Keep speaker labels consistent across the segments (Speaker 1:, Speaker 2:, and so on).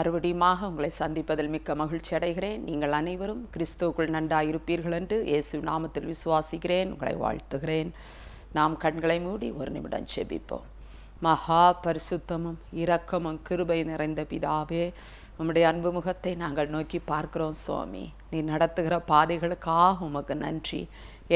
Speaker 1: மறுபடியுமாக உங்களை சந்திப்பதில் மிக்க மகிழ்ச்சி அடைகிறேன். நீங்கள் அனைவரும் கிறிஸ்துவுக்குள் நன்றாயிருப்பீர்கள் என்று இயேசு நாமத்தில் விசுவாசிக்கிறேன். உங்களை வாழ்த்துகிறேன். நாம் கண்களை மூடி ஒரு நிமிடம் செபிப்போம் மகா பரிசுத்தமும் இரக்கமும் கிருபை நிறைந்த பிதாவே உம்முடைய அன்பு முகத்தை நாங்கள் நோக்கி பார்க்கிறோம் சுவாமி. நீ நடத்துகிற பாதைகளுக்காக உமக்கு நன்றி.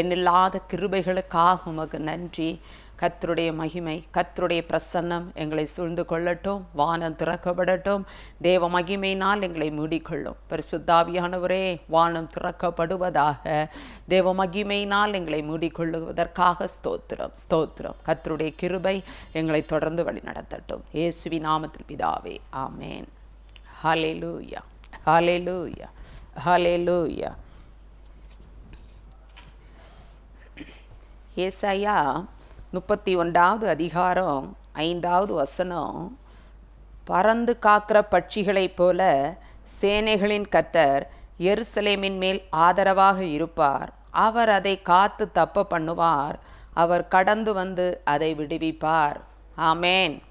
Speaker 1: எண்ணில்லாத கிருபைகளுக்காக உமக்கு நன்றி. கத்தருடைய மகிமை கத்தருடைய பிரசன்னம் எங்களை சூழ்ந்து கொள்ளட்டும் வானம் திறக்கப்படட்டும். தேவ மகிமையினால் எங்களை மூடிக்கொள்ளும். பரிசுத்தாவியானவரே வானம் திறக்கப்படுவதாக. தேவ மகிமையினால் எங்களை மூடிக்கொள்ளுவதற்காக ஸ்தோத்திரம் ஸ்தோத்திரம். கத்தருடைய கிருபை எங்களை தொடர்ந்து வழி நடத்தட்டும். இயேசுவி நாமத்தில் பிதாவே ஆமேன். லூயா ஹலே லூயா ஏசாயா முப்பத்தி ஒன்றாவது அதிகாரம் ஐந்தாவது வசனம். பறந்து காக்கிற பட்சிகளைப் போல சேனைகளின் கத்தர் எருசலேமின் மேல் ஆதரவாக இருப்பார். அவர் அதை காத்து தப்ப பண்ணுவார். அவர் கடந்து வந்து அதை விடுவிப்பார். ஆமேன்.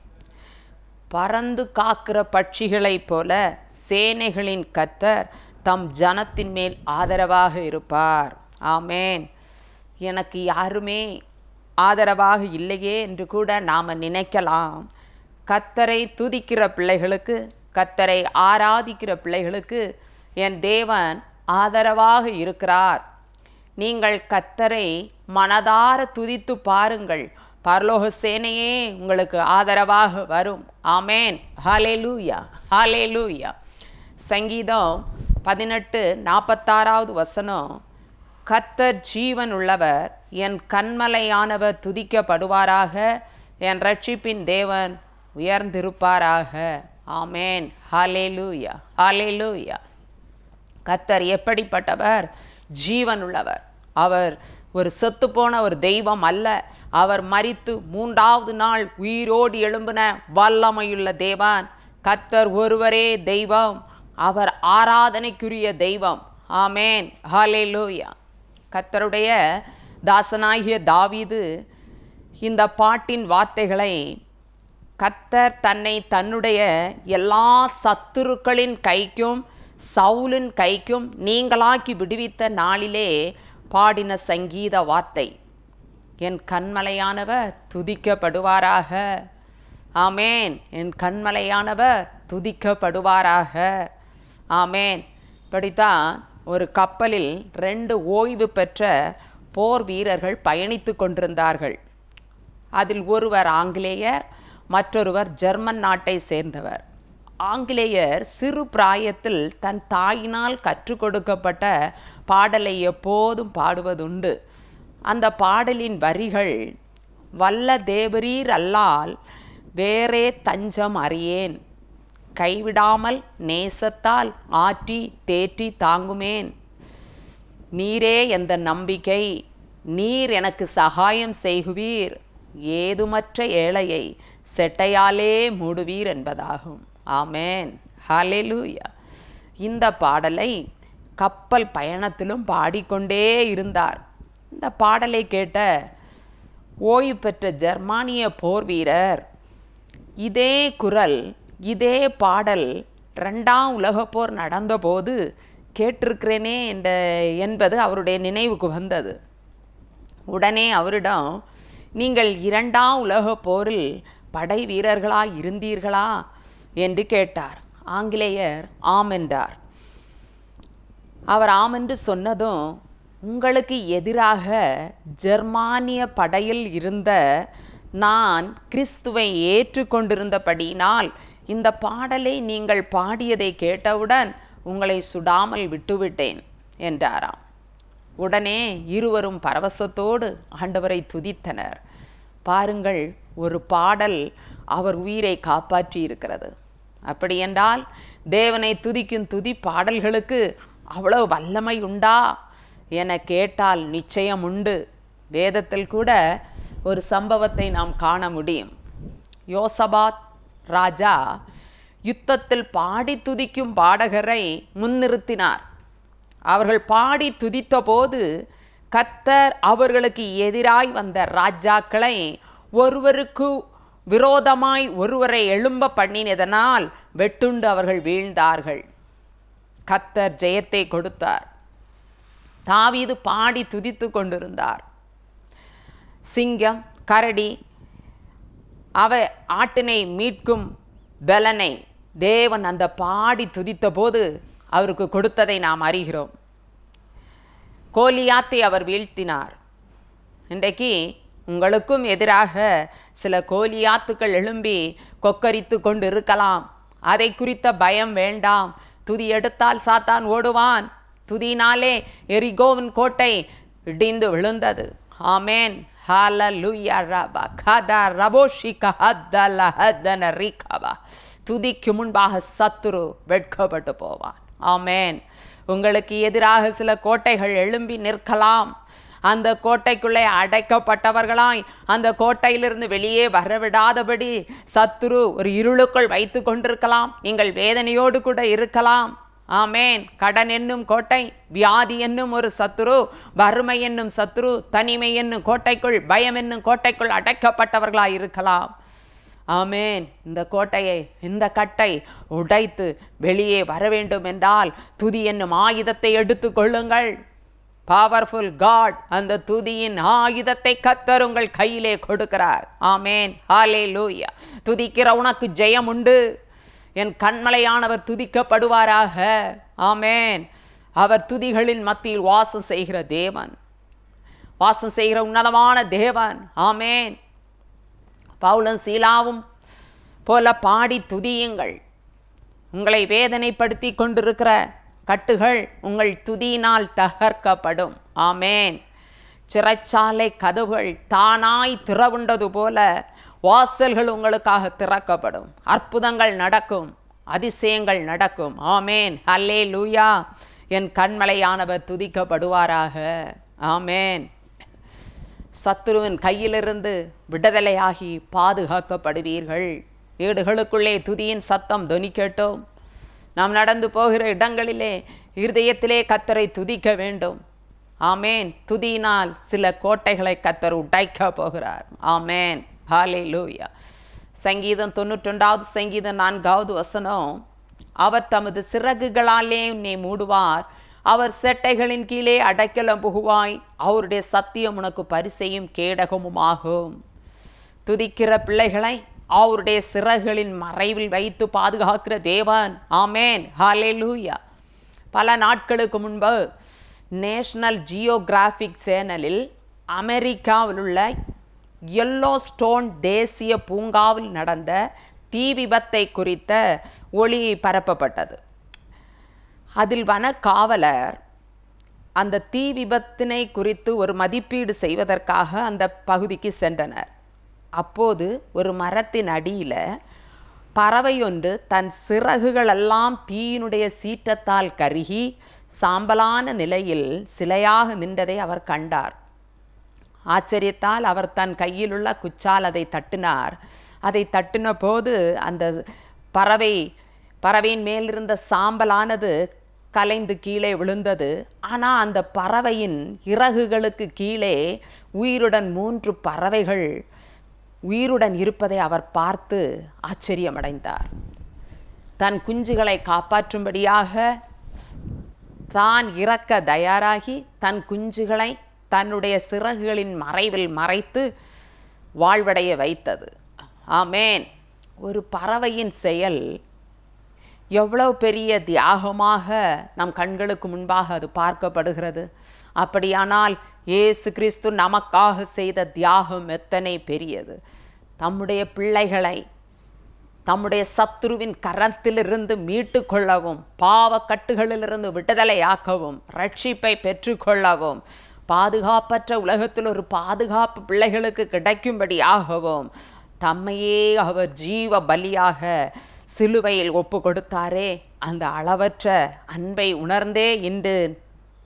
Speaker 1: பறந்து காக்கிற பட்சிகளைப் போல சேனைகளின் கத்தர் தம் ஜனத்தின் மேல் ஆதரவாக இருப்பார். ஆமேன். எனக்கு யாருமே ஆதரவாக இல்லையே என்று கூட நாம் நினைக்கலாம். கத்தரை துதிக்கிற பிள்ளைகளுக்கு கத்தரை ஆராதிக்கிற பிள்ளைகளுக்கு என் தேவன் ஆதரவாக இருக்கிறார். நீங்கள் கத்தரை மனதார துதித்து பாருங்கள். பரலோக சேனையே உங்களுக்கு ஆதரவாக வரும். ஆமேன். ஹாலே லூயா ஹாலே லூயா சங்கீதம் பதினெட்டு நாற்பத்தாறாவது வசனம். கத்தர் ஜீவன் உள்ளவர் என் கண்மலையானவர் துதிக்கப்படுவாராக என் ரட்சிப்பின் தேவன் உயர்ந்திருப்பாராக. ஆமேன். ஹாலேலூயா ஹாலேலூயா கத்தர் எப்படிப்பட்டவர்? ஜீவன் உள்ளவர் அவர் ஒரு செத்துப்போன ஒரு தெய்வம் அல்ல. அவர் மறித்து மூன்றாவது நாள் உயிரோடு எழும்பின வல்லமையுள்ள தேவன். கத்தர் ஒருவரே தெய்வம். அவர் ஆராதனைக்குரிய தெய்வம். ஆமேன். ஹாலே லூயா கத்தருடைய தாசனாகிய தாவீது இந்த பாட்டின் வார்த்தைகளை கத்தர் தன்னை தன்னுடைய எல்லா சத்துருக்களின் கைக்கும் சவுலின் கைக்கும் நீங்களாக்கி விடுவித்த நாளிலே பாடின சங்கீத வார்த்தை. என் கண்மலையானவர் துதிக்கப்படுவாராக. ஆமேன். என் கண்மலையானவர் துதிக்கப்படுவாராக. ஆமேன். இப்படித்தான் ஒரு கப்பலில் ரெண்டு ஓய்வு பெற்ற போர் வீரர்கள் பயணித்து கொண்டிருந்தார்கள். அதில் ஒருவர் ஆங்கிலேயர் மற்றொருவர் ஜெர்மன் நாட்டை சேர்ந்தவர். ஆங்கிலேயர் சிறு பிராயத்தில் தன் தாயினால் கற்றுக் கொடுக்கப்பட்ட பாடலை எப்போதும் பாடுவதுண்டு. அந்த பாடலின் வரிகள் வல்ல தேவரீர் அல்லால் வேறே தஞ்சம் அறியேன். கைவிடாமல் நேசத்தால் ஆற்றி தேற்றி தாங்குமேன். நீரே எந்த நம்பிக்கை? நீர் எனக்கு சகாயம் செய்குவீர். ஏதுமற்ற ஏழையை செட்டையாலே மூடுவீர் என்பதாகும். ஆமேன். ஹலெலூயா இந்த பாடலை கப்பல் பயணத்திலும் பாடிக்கொண்டே இருந்தார். இந்த பாடலை கேட்ட ஓய்வு பெற்ற ஜெர்மானிய போர் வீரர் இதே குரல் இதே பாடல் ரெண்டாம் உலகப்போர் நடந்தபோது கேட்டிருக்கிறேனே என்ற என்பது அவருடைய நினைவுக்கு வந்தது. உடனே அவரிடம் நீங்கள் இரண்டாம் உலகப் போரில் படை வீரர்களாக இருந்தீர்களா? என்று கேட்டார். ஆங்கிலேயர் ஆம் என்றார். அவர் ஆம் என்று சொன்னதும் உங்களுக்கு எதிராக ஜெர்மானிய படையில் இருந்த நான் கிறிஸ்துவை ஏற்றுக்கொண்டிருந்தபடியினால் இந்த பாடலை நீங்கள் பாடியதை கேட்டவுடன் உங்களை சுடாமல் விட்டுவிட்டேன் என்றாராம். உடனே இருவரும் பரவசத்தோடு ஆண்டவரை துதித்தனர். பாருங்கள் ஒரு பாடல் அவர் உயிரை காப்பாற்றி இருக்கிறது அப்படியென்றால் தேவனை துதிக்கும் துதி பாடல்களுக்கு அவ்வளவு வல்லமை உண்டா? என கேட்டால் நிச்சயம் உண்டு வேதத்தில் கூட ஒரு சம்பவத்தை நாம் காண முடியும். யோசபாத் ராஜா யுத்தத்தில் பாடி துதிக்கும் பாடகரை முன்னிறுத்தினார். அவர்கள் பாடி துதித்த போது கத்தர் அவர்களுக்கு எதிராய் வந்த ராஜாக்களை ஒருவருக்கு விரோதமாய் ஒருவரை எழும்ப பண்ணினதனால் வெட்டுண்டு அவர்கள் வீழ்ந்தார்கள். கத்தர் ஜெயத்தை கொடுத்தார். தாவீது பாடி துதித்து கொண்டிருந்தார். சிங்கம் கரடி அவ ஆட்டினை மீட்கும் பலனை தேவன் அந்த பாடி துதித்த போது அவருக்கு கொடுத்ததை நாம் அறிகிறோம். கோலியாத்தை அவர் வீழ்த்தினார். இன்றைக்கு உங்களுக்கும் எதிராக சில கோலியாத்துக்கள் எழும்பி கொக்கரித்து கொண்டு இருக்கலாம் அதை குறித்த பயம் வேண்டாம். துதி எடுத்தால் சாத்தான் ஓடுவான். துதினாலே எரிகோவின் கோட்டை இடிந்து விழுந்தது. ஆமேன். ஹால ஹalleluya ரபா. கதா ரபோஷிக ஹத்தல ஹத்தன ரிகபா துதிக்கு முன்பாக சத்துரு வெட்கப்பட்டு போவான். ஆமேன். உங்களுக்கு எதிராக சில கோட்டைகள் எழும்பி நிற்கலாம். அந்த கோட்டைக்குள்ளே அடைக்கப்பட்டவர்களாய் அந்த கோட்டையிலிருந்து வெளியே வரவிடாதபடி சத்துரு ஒரு இருளுக்குள் வைத்து கொண்டிருக்கலாம். நீங்கள் வேதனையோடு கூட இருக்கலாம். ஆமேன். கடன் என்னும் கோட்டை வியாதி என்னும் ஒரு சத்துரு வறுமை என்னும் சத்துரு தனிமை என்னும் கோட்டைக்குள் பயம் என்னும் கோட்டைக்குள் அடைக்கப்பட்டவர்களாய் இருக்கலாம். ஆமேன். இந்த கோட்டையை இந்த கட்டை உடைத்து வெளியே வர வேண்டும் என்றால் துதி என்னும் ஆயுதத்தை எடுத்து கொள்ளுங்கள். பவர்ஃபுல் காட் அந்த துதியின் ஆயுதத்தை கத்தர் உங்கள் கையிலே கொடுக்கிறார். ஆமேன். ஹாலே லூயா துதிக்கிற உனக்கு ஜெயம் உண்டு. என் கண்மலையானவர் துதிக்கப்படுவாராக. ஆமேன். அவர் துதிகளின் மத்தியில் வாசம் செய்கிற தேவன். வாசம் செய்கிற உன்னதமான தேவன். ஆமேன். பவுலும் சீலாவும் போல பாடி துதியுங்கள். உங்களை வேதனைப்படுத்தி கொண்டிருக்கிற கட்டுகள் உங்கள் துதியினால் தகர்க்கப்படும். ஆமேன். சிறைச்சாலை கதவுகள் தானாய் திறவுண்டது போல வாசல்கள் உங்களுக்காக திறக்கப்படும். அற்புதங்கள் நடக்கும். அதிசயங்கள் நடக்கும். ஆமேன். ஹல்லே லூயா என் கண்மலையானவர் துதிக்கப்படுவாராக. ஆமேன். சத்துருவின் கையிலிருந்து விடுதலையாகி பாதுகாக்கப்படுவீர்கள். வீடுகளுக்குள்ளே துதியின் சத்தம் தொனிக்கட்டும் நாம் நடந்து போகிற இடங்களிலே இருதயத்திலே கத்தரை துதிக்க வேண்டும். ஆமேன். துதியினால் சில கோட்டைகளை கத்தர் உடைக்க போகிறார். ஆமேன். ஹாலே லூயா சங்கீதம் தொண்ணூற்றொண்டாவது சங்கீதம் நான்காவது வசனம் அவர் தமது சிறகுகளாலே உன்னை மூடுவார். அவர் செட்டைகளின் கீழே அடைக்கலம் புகுவாய். அவருடைய சத்தியம் உனக்கு பரிசையும் கேடகமுமாகும். துதிக்கிற பிள்ளைகளை அவருடைய சிறகுகளின் மறைவில் வைத்து பாதுகாக்கிற தேவன். ஆமேன். ஹாலே லூயா பல நாட்களுக்கு முன்பு நேஷனல் ஜியோகிராஃபிக் சேனலில் அமெரிக்காவில் உள்ள எல்லோ ஸ்டோன் தேசிய பூங்காவில் நடந்த தீ விபத்தை குறித்த ஒளி பரப்பப்பட்டது. அதில் வன காவலர் அந்த தீ விபத்தினை குறித்து ஒரு மதிப்பீடு செய்வதற்காக அந்த பகுதிக்கு சென்றனர். அப்போது ஒரு மரத்தின் அடியில் பறவை ஒன்று தன் சிறகுகளெல்லாம் தீயினுடைய சீற்றத்தால் கருகி சாம்பலான நிலையில் சிலையாக நின்றதை அவர் கண்டார். ஆச்சரியத்தால் அவர் தன் கையிலுள்ள குச்சால் அதை தட்டினார். அதை தட்டின போது அந்த பறவை பறவையின் மேலிருந்த சாம்பலானது கலைந்து கீழே விழுந்தது. ஆனால் அந்த பறவையின் இறகுகளுக்கு கீழே உயிருடன் மூன்று பறவைகள் உயிருடன் இருப்பதை அவர் பார்த்து ஆச்சரியமடைந்தார். தன் குஞ்சுகளை காப்பாற்றும்படியாக தான் இறக்க தயாராகி தன் குஞ்சுகளை தன்னுடைய சிறகுகளின் மறைவில் மறைத்து வாழ்வடைய வைத்தது. ஆமேன். ஒரு பறவையின் செயல் எவ்வளவு பெரிய தியாகமாக நம் கண்களுக்கு முன்பாக அது பார்க்கப்படுகிறது. அப்படியானால் இயேசு கிறிஸ்து நமக்காக செய்த தியாகம் எத்தனை பெரியது. தம்முடைய பிள்ளைகளை தம்முடைய சத்ருவின் கரத்திலிருந்து மீட்டு கொள்ளவும் பாவக்கட்டுகளிலிருந்து விடுதலையாக்கவும் ரட்சிப்பை பெற்றுக்கொள்ளவும் பாதுகாப்பற்ற உலகத்தில் ஒரு பாதுகாப்பு பிள்ளைகளுக்கு கிடைக்கும்படியாகவும் தம்மையே அவர் ஜீவ பலியாக சிலுவையில் ஒப்பு கொடுத்தாரே அந்த அளவற்ற அன்பை உணர்ந்தே இன்று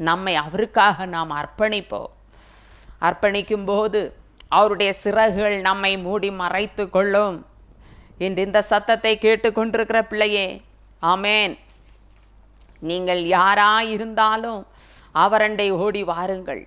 Speaker 1: நம்மை அவருக்காக நாம் அர்ப்பணிப்போம். அர்ப்பணிக்கும் போது அவருடைய சிறகுகள் நம்மை மூடி மறைத்து கொள்ளும். இன்று இந்த சத்தத்தை கேட்டுக்கொண்டிருக்கிற பிள்ளையே ஆமேன். நீங்கள் யாராயிருந்தாலும் அவரண்டை ஓடி வாருங்கள்.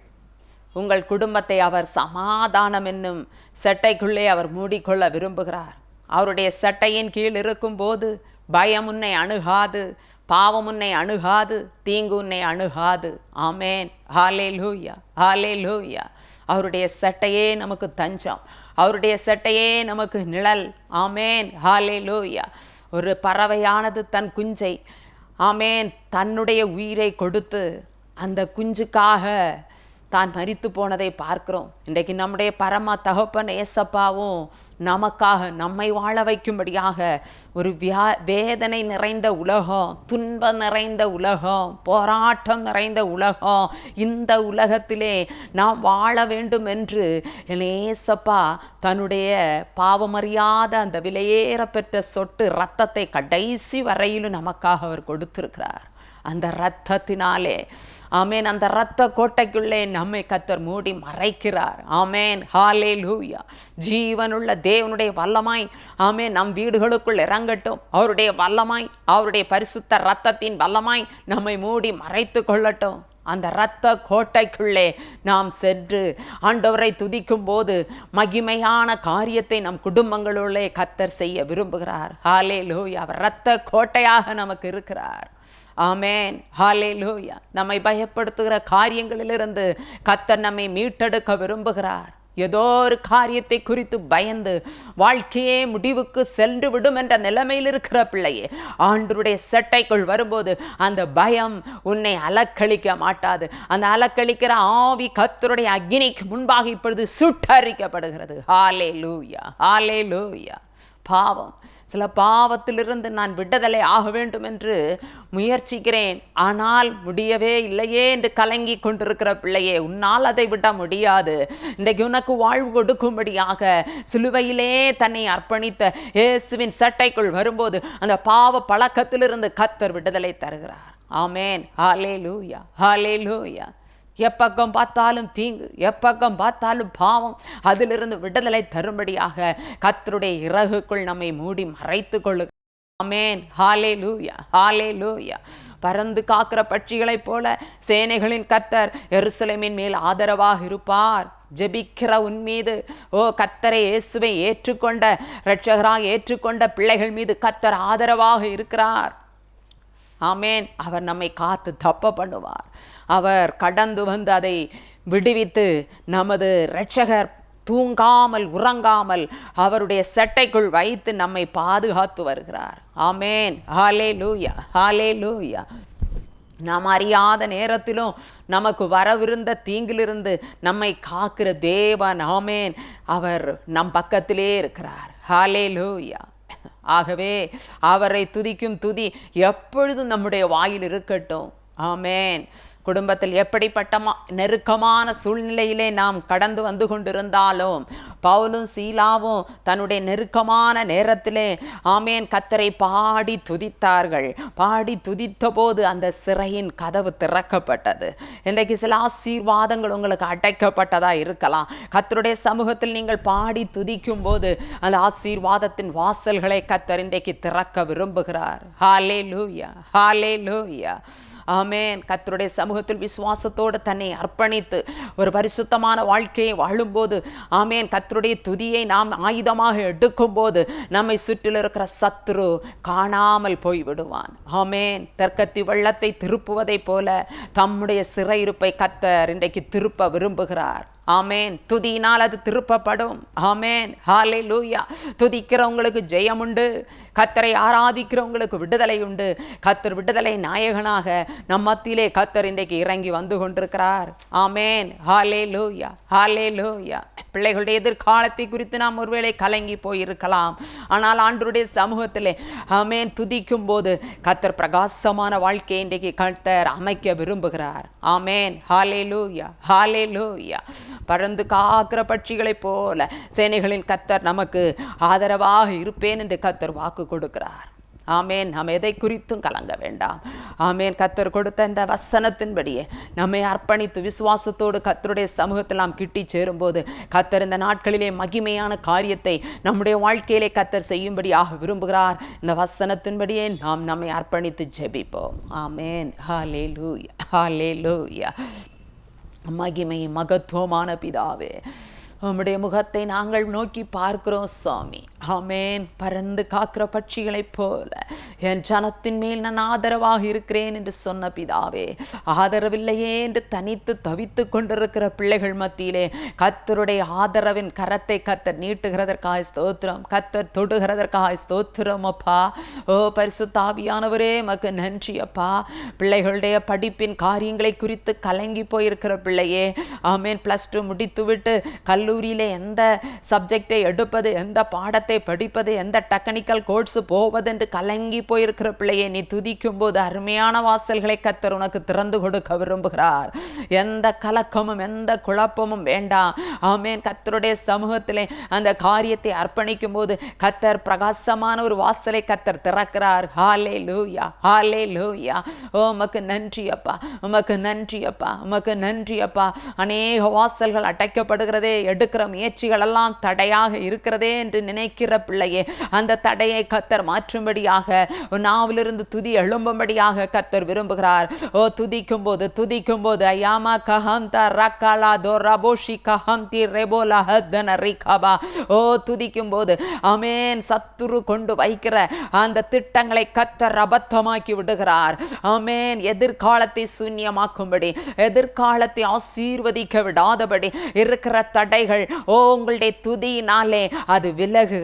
Speaker 1: உங்கள் குடும்பத்தை அவர் சமாதானம் என்னும் செட்டைக்குள்ளே அவர் மூடிக்கொள்ள விரும்புகிறார். அவருடைய சட்டையின் கீழ் இருக்கும்போது பயம் உன்னை அணுகாது பாவம் உன்னை அணுகாது தீங்கு உன்னை அணுகாது. ஆமேன். ஹாலே லூயா ஹாலே லூயா அவருடைய சட்டையே நமக்கு தஞ்சம். அவருடைய சட்டையே நமக்கு நிழல். ஆமேன். ஹாலே லூயா ஒரு பறவையானது தன் குஞ்சை ஆமேன் தன்னுடைய உயிரை கொடுத்து அந்த குஞ்சுக்காக தான் மறித்து போனதை பார்க்கிறோம். இன்றைக்கு நம்முடைய பரம தகப்பன் ஏசப்பாவும் நமக்காக நம்மை வாழ வைக்கும்படியாக ஒரு வியா வேதனை நிறைந்த உலகம் துன்பம் நிறைந்த உலகம் போராட்டம் நிறைந்த உலகம் இந்த உலகத்திலே நாம் வாழ வேண்டும் என்று என் தன்னுடைய பாவமறியாத அந்த விலையேற பெற்ற சொட்டு இரத்தத்தை கடைசி வரையிலும் நமக்காக அவர் கொடுத்திருக்கிறார். அந்த இரத்தத்தினாலே. ஆமேன் அந்த இரத்த கோட்டைக்குள்ளே நம்மை கத்தர் மூடி மறைக்கிறார். ஆமேன் ஹாலே லூயா ஜீவனுள்ள தேவனுடைய வல்லமாய் ஆமேன் நம் வீடுகளுக்குள் இறங்கட்டும். அவருடைய வல்லமாய் அவருடைய பரிசுத்த இரத்தத்தின் வல்லமாய் நம்மை மூடி மறைத்து கொள்ளட்டும். அந்த இரத்த கோட்டைக்குள்ளே நாம் சென்று ஆண்டவரை துதிக்கும் போது மகிமையான காரியத்தை நம் குடும்பங்களுள்ளே கத்தர் செய்ய விரும்புகிறார். ஹாலே லூயா அவர் இரத்த கோட்டையாக நமக்கு இருக்கிறார். ஆமேன். ஹாலே லூயா நம்மை பயப்படுத்துகிற காரியங்களிலிருந்து கத்தர் நம்மை மீட்டெடுக்க விரும்புகிறார். ஏதோ ஒரு காரியத்தை குறித்து பயந்து வாழ்க்கையே முடிவுக்கு சென்று விடும் என்ற நிலைமையில் இருக்கிற பிள்ளையே ஆண்டருடைய செட்டைக்குள் வரும்போது அந்த பயம் உன்னை அலக்களிக்க மாட்டாது. அந்த அலக்களிக்கிற ஆவி கத்தருடைய அக்னிக்கு முன்பாக இப்பொழுது சுட்டரிக்கப்படுகிறது. ஹாலே லூயா ஹாலே லூயா பாவம். சில பாவத்திலிருந்து நான் விடுதலை ஆக வேண்டும் என்று முயற்சிக்கிறேன். ஆனால் முடியவே இல்லையே என்று கலங்கி கொண்டிருக்கிற பிள்ளையே உன்னால் அதை விட முடியாது. இன்றைக்கு உனக்கு வாழ்வு கொடுக்கும்படியாக சிலுவையிலே தன்னை அர்ப்பணித்த இயேசுவின் சட்டைக்குள் வரும்போது அந்த பாவ பழக்கத்திலிருந்து கத்தர் விடுதலை தருகிறார். ஆமேன். ஹாலே லூயா ஹாலே லூயா எப்பக்கம் பார்த்தாலும் தீங்கு எப்பக்கம் பார்த்தாலும் பாவம் அதிலிருந்து விடுதலை தரும்படியாக கத்தருடைய இறகுக்குள் நம்மை மூடி மறைத்து கொள்ளு. ஆமேன் ஹாலே லூயா ஹாலே லூயா பறந்து காக்கிற பட்சிகளைப் போல சேனைகளின் கத்தர் எருசலேமின் மேல் ஆதரவாக இருப்பார். ஜெபிக்கிற உன் மீது. ஓ கத்தரை இயேசுவை ஏற்றுக்கொண்ட இரட்சகராக ஏற்றுக்கொண்ட பிள்ளைகள் மீது கத்தர் ஆதரவாக இருக்கிறார். ஆமேன். அவர் நம்மை காத்து தப்ப பண்ணுவார். அவர் கடந்து வந்து அதை விடுவித்து நமது இரட்சகர் தூங்காமல் உறங்காமல் அவருடைய செட்டைக்குள் வைத்து நம்மை பாதுகாத்து வருகிறார். ஆமேன். ஹாலே லூயா ஹாலே லூயா நாம் அறியாத நேரத்திலும் நமக்கு வரவிருந்த தீங்கிலிருந்து நம்மை காக்கிற தேவன். ஆமேன். அவர் நம் பக்கத்திலே இருக்கிறார். ஹாலே லூயா ஆகவே அவரை துதிக்கும் துதி எப்பொழுதும் நம்முடைய வாயில் இருக்கட்டும். ஆமேன். குடும்பத்தில் எப்படிப்பட்ட நெருக்கமான சூழ்நிலையிலே நாம் கடந்து வந்து கொண்டிருந்தாலும் பவுலும் சீலாவும் தன்னுடைய நெருக்கமான நேரத்திலே ஆமேன் கத்தரை பாடி துதித்தார்கள். பாடி துதித்த போது அந்த சிறையின் கதவு திறக்கப்பட்டது. இன்றைக்கு சில ஆசீர்வாதங்கள் உங்களுக்கு அடைக்கப்பட்டதாக இருக்கலாம். கத்தருடைய சமூகத்தில் நீங்கள் பாடி துதிக்கும் போது அந்த ஆசீர்வாதத்தின் வாசல்களை கத்தர் இன்றைக்கு திறக்க விரும்புகிறார். ஹாலே லூயா ஹாலே லூயா ஆமேன். கத்தருடைய சமூகத்தில் விசுவாசத்தோடு தன்னை அர்ப்பணித்து ஒரு பரிசுத்தமான வாழ்க்கையை வாழும்போது ஆமேன். கத்தருடைய துதியை நாம் ஆயுதமாக எடுக்கும்போது நம்மை சுற்றில் இருக்கிற சத்ரு காணாமல் போய் விடுவான் ஆமேன். தெற்கத்தி வெள்ளத்தை திருப்புவதைப் போல தம்முடைய சிறையிருப்பை கத்தர் இன்றைக்கு திருப்ப விரும்புகிறார். ஆமேன். துதியினால் அது திருப்பப்படும். ஆமேன். ஹாலே லூயா துதிக்கிறவங்களுக்கு ஜெயம் உண்டு கத்தரை ஆராதிக்கிறவங்களுக்கு விடுதலை உண்டு கத்தர் விடுதலை நாயகனாக நம் மத்தியிலே கத்தர் இன்றைக்கு இறங்கி வந்து கொண்டிருக்கிறார். ஆமேன். ஹாலே லூயா ஹாலே லூயா பிள்ளைகளுடைய எதிர்காலத்தை குறித்து நாம் ஒருவேளை கலங்கி போயிருக்கலாம். ஆனால் ஆண்டருடைய சமூகத்திலே ஆமேன் துதிக்கும் போது கத்தர் பிரகாசமான வாழ்க்கையை இன்றைக்கு கத்தர் அமைக்க விரும்புகிறார். ஆமேன். ஹாலே லூயா ஹாலே லூயா பறந்து காக்கிற பட்சிகளைப் போல சேனைகளின் கத்தர் நமக்கு ஆதரவாக இருப்பேன் என்று கத்தர் வாக்கு கொடுக்கிறார். ஆமேன். நாம் எதை குறித்தும் கலங்க வேண்டாம். ஆமேன். கத்தர் கொடுத்த இந்த வசனத்தின்படியே நம்மை அர்ப்பணித்து விசுவாசத்தோடு கத்தருடைய சமூகத்தில் நாம் கிட்டி சேரும்போது கத்தர் இந்த நாட்களிலே மகிமையான காரியத்தை நம்முடைய வாழ்க்கையிலே கத்தர் செய்யும்படியாக விரும்புகிறார். இந்த வசனத்தின்படியே நாம் நம்மை அர்ப்பணித்து ஜெபிப்போம். ஆமேன். ஹாலே லூயா ஹாலே லூயா மகிமை மகத்துவமான பிதாவே. உம்முடைய முகத்தை நாங்கள் நோக்கி பார்க்கிறோம் சுவாமி ஆமேன். பறந்து காக்கிற பட்சிகளைப் போல என் ஜனத்தின் மேல் நான் ஆதரவாக இருக்கிறேன் என்று சொன்ன பிதாவே ஆதரவில்லையே என்று தனித்து தவித்து கொண்டிருக்கிற பிள்ளைகள் மத்தியிலே கத்தருடைய ஆதரவின் கரத்தை கத்தர் நீட்டுகிறதற்காக ஸ்தோத்திரம் கத்தர் தொடுகிறதற்காக ஸ்தோத்திரம் அப்பா. ஓ பரிசுத்தாவியானவரே மக்கு நன்றி அப்பா. பிள்ளைகளுடைய படிப்பின் காரியங்களை குறித்து கலங்கி போயிருக்கிற பிள்ளையே ஆமேன். ப்ளஸ் டூ முடித்துவிட்டு கல்லூரியிலே எந்த சப்ஜெக்டை எடுப்பது எந்த பாடத்தை படிப்பது எந்த டெக்னிக்கல் கோர்ஸ் போவதென்று கலங்கி போயிருக்கிற பிள்ளையை நீ துதிக்கும் போது அருமையான வாசல்களை கத்தர் உனக்கு திறந்து கொடுக்க விரும்புகிறார். எந்த கலக்கமும் எந்த குழப்பமும் வேண்டாம். ஆமேன். கத்தருடைய சமூகத்திலே அந்த காரியத்தை அர்ப்பணிக்கும் போது கத்தர் பிரகாசமான ஒரு வாசலை கத்தர் திறக்கிறார். ஹாலே லூயா ஹாலே லூயா ஓ உமக்கு நன்றி அப்பா உமக்கு நன்றி அப்பா உமக்கு நன்றி அப்பா. அநேக வாசல்கள் அடைக்கப்படுகிறதே எடுக்கிற முயற்சிகள் எல்லாம் தடையாக இருக்கிறதே என்று நினைக்கிற பிள்ளையே அந்த தடையை கத்தர் மாற்றும்படியாக நாவிலிருந்து துதி எழும்பும்படியாக கத்தர் விரும்புகிறார். ஓ துதிக்கும் போது துதிக்கும் போது ஐயாமா கஹந்த ரக்காலா தோ ரபோஷி கஹந்தி ரெபோலா ஹத்தன ரிகபா. ஓ துதிக்கும் போது அமேன் சத்துரு கொண்டு வைக்கிற அந்த திட்டங்களை கத்தர் அபத்தமாக்கி விடுகிறார். அமேன் எதிர்காலத்தை சூன்யமாக்கும்படி எதிர்காலத்தை ஆசீர்வதிக்க விடாதபடி இருக்கிற தடைகள் ஓ உங்களுடைய துதியினாலே அது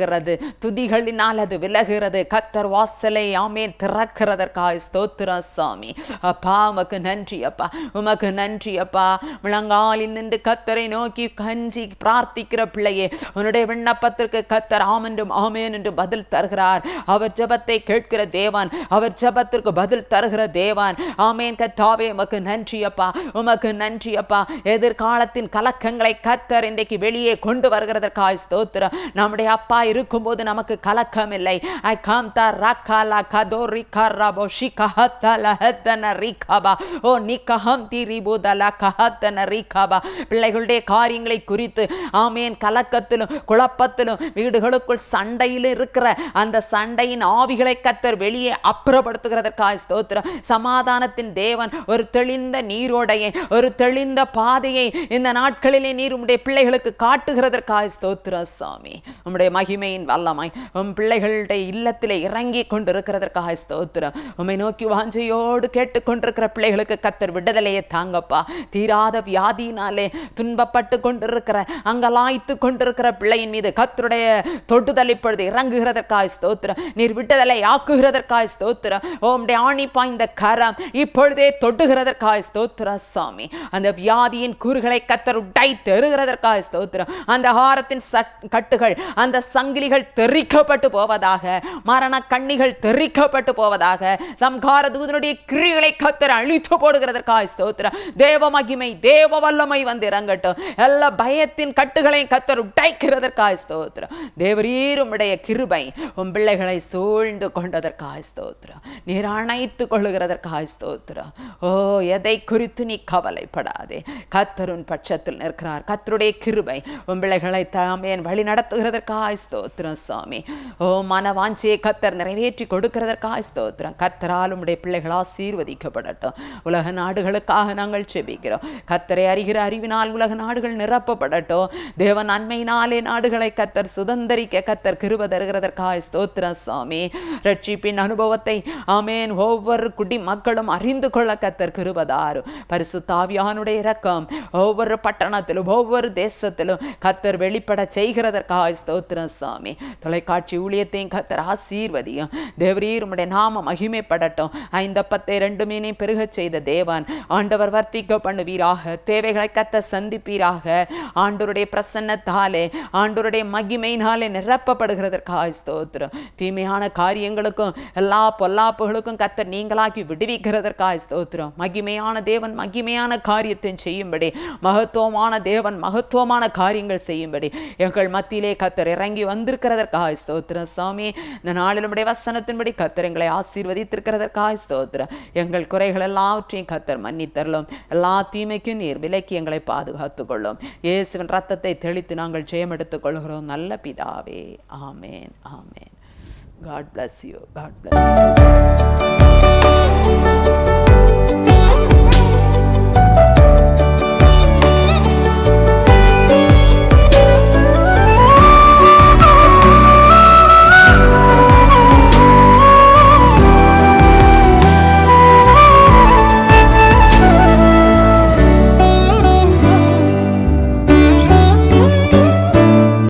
Speaker 1: விலகுகிறது. துதிகளினால் அது விலகுகிறது. கத்தர் வாசலை ஆமே திறக்கிறதற்காக ஸ்தோத்திரம் சாமி. அப்பா உமக்கு நன்றி அப்பா. உமக்கு நன்றி அப்பா. முழங்காலில் நின்று கத்தரை நோக்கி கஞ்சி பிரார்த்திக்கிற பிள்ளையே உன்னுடைய விண்ணப்பத்திற்கு கத்தர் ஆமென்றும் ஆமேன் என்று பதில் தருகிறார். அவர் ஜபத்தை கேட்கிற தேவன் அவர் ஜபத்திற்கு பதில் தருகிற தேவன். ஆமேன் கத்தாவே உமக்கு நன்றி அப்பா. உமக்கு நன்றி அப்பா. எதிர்காலத்தின் கலக்கங்களை கத்தர் இன்றைக்கு வெளியே கொண்டு வருகிறதற்காக ஸ்தோத்திரம். நம்முடைய அப்பா இருக்கும்போது நமக்கு கலக்கம் இல்லை. ஐ காம் த காம்தா ரக்காலா கதோரி கரபோ ஷிகஹத்தல லஹத்தன ரிகபா ஓ நிகஹம் திரிபுதல கஹத்தன ரிகபா. பிள்ளைகளுடைய காரியங்களை குறித்து ஆமேன் கலக்கத்திலும் குழப்பத்திலும் வீடுகளுக்குள் சண்டையில் இருக்கிற அந்த சண்டையின் ஆவிகளை கத்தர் வெளியே அப்புறப்படுத்துகிறதற்காக ஸ்தோத்திரம். சமாதானத்தின் தேவன் ஒரு தெளிந்த நீரோடையை ஒரு தெளிந்த பாதையை இந்த நாட்களிலே நீர் உம்முடைய பிள்ளைகளுக்கு காட்டுகிறதற்காக ஸ்தோத்திரம் சாமி. உம்முடைய மகிமை மகிமையின் வல்லமாய் உம் பிள்ளைகளுடைய இல்லத்திலே இறங்கி கொண்டிருக்கிறதற்காக ஸ்தோத்திரம். உம்மை நோக்கி வாஞ்சையோடு கேட்டுக்கொண்டிருக்கிற பிள்ளைகளுக்கு கத்தர் விடுதலையை தாங்கப்பா. தீராத வியாதியினாலே துன்பப்பட்டு கொண்டிருக்கிற அங்கலாய்த்து கொண்டிருக்கிற பிள்ளையின் மீது கத்தருடைய தொட்டுதல் இப்பொழுது இறங்குகிறதற்காக ஸ்தோத்திரம். நீர் விடுதலை ஆக்குகிறதற்காக ஸ்தோத்திரம். ஓம்டைய ஆணி பாய்ந்த கரம் இப்பொழுதே தொடுகிறதற்காக ஸ்தோத்திர சாமி. அந்த வியாதியின் கூறுகளை கத்தர் உடை தெருகிறதற்காக ஸ்தோத்திரம். அந்த ஹாரத்தின் சட் கட்டுகள் அந்த சங்கிலிகள் தெறிக்கப்பட்டு போவதாக மரண கண்ணிகள் தெறிக்கப்பட்டு போவதாக சம்கார தூதனுடைய கிரிகளை கத்தர் அழித்து போடுகிறதற்காக ஸ்தோத்திரம். தேவ மகிமை தேவ வல்லமை வந்து இறங்கட்டும். எல்லா பயத்தின் கட்டுகளை கத்தர் உடைக்கிறதற்காக ஸ்தோத்திரம். தேவரீரும் உடைய கிருபை உன் பிள்ளைகளை சூழ்ந்து கொண்டதற்காக ஸ்தோத்திரம். நீர் அணைத்து கொள்ளுகிறதற்காக ஸ்தோத்திரம். ஓ எதை குறித்து நீ கவலைப்படாதே. கத்தருன் பட்சத்தில் நிற்கிறார். கத்தருடைய கிருபை உன் பிள்ளைகளை தாமேன் வழி நடத்துகிறதற்காக ஸ்தோத்திரம் சாமி. ஓ மன வாஞ்சியை கத்தர் நிறைவேற்றி கொடுக்கிறதற்காக ஸ்தோத்திரம். கத்தரால் உடைய பிள்ளைகள் ஆசீர்வதிக்கப்படட்டும். உலக நாடுகளுக்காக நாங்கள் செபிக்கிறோம். கத்தரை அறிகிற அறிவினால் உலக நாடுகள் நிரப்பப்படட்டும். தேவன் நன்மையினாலே நாடுகளை கத்தர் சுதந்தரிக்க கத்தர் கிருப தருகிறதற்காக ஸ்தோத்திரம் சுவாமி ரட்சிப்பின் அனுபவத்தை ஆமேன். ஒவ்வொரு குடி மக்களும் அறிந்து கொள்ள கத்தர் கிருபதாரு பரிசுத்தாவியானுடைய இரக்கம் ஒவ்வொரு பட்டணத்திலும் ஒவ்வொரு தேசத்திலும் கத்தர் வெளிப்பட செய்கிறதற்காக ஸ்தோத்திரம் சாமி. தொலைக்காட்சி ஊழியத்தையும் கத்தர் ஆசீர்வதியும். தேவரீர் உம்முடைய நாம மகிமைப்படட்டும். ஐந்த பத்தை ரெண்டு மீனை பெருகச் செய்த தேவன். ஆண்டவர் வர்த்திக்க பண்ணுவீராக. தேவைகளை கத்த சந்திப்பீராக. ஆண்டோருடைய பிரசன்னத்தாலே ஆண்டோருடைய மகிமையினாலே நிரப்பப்படுகிறதற்காக ஸ்தோத்திரம். தீமையான காரியங்களுக்கும் எல்லா பொல்லாப்புகளுக்கும் கத்தர் நீங்களாக்கி விடுவிக்கிறதற்காக ஸ்தோத்திரம். மகிமையான தேவன் மகிமையான காரியத்தை செய்யும்படி மகத்துவமான தேவன் மகத்துவமான காரியங்கள் செய்யும்படி எங்கள் மத்தியிலே கத்தர் இறங்கி வந்திருக்கிறதற்காக ஸ்தோத்திரம். சுவாமி இந்த நாளில் நம்முடைய வசனத்தின்படி கத்தர் எங்களை ஆசீர்வதித்திருக்கிறதற்காக ஸ்தோத்திரம். எங்கள் குறைகள் எல்லாவற்றையும் கத்தர் மன்னித்தரலும் எல்லா தீமைக்கும் நீர் விலக்கி எங்களை பாதுகாத்துக்கொள்ளும். இயேசுவின் ரத்தத்தை தெளித்து நாங்கள் ஜெயம் எடுத்துக் கொள்கிறோம் நல்ல பிதாவே. ஆமேன். ஆமேன். God bless you God bless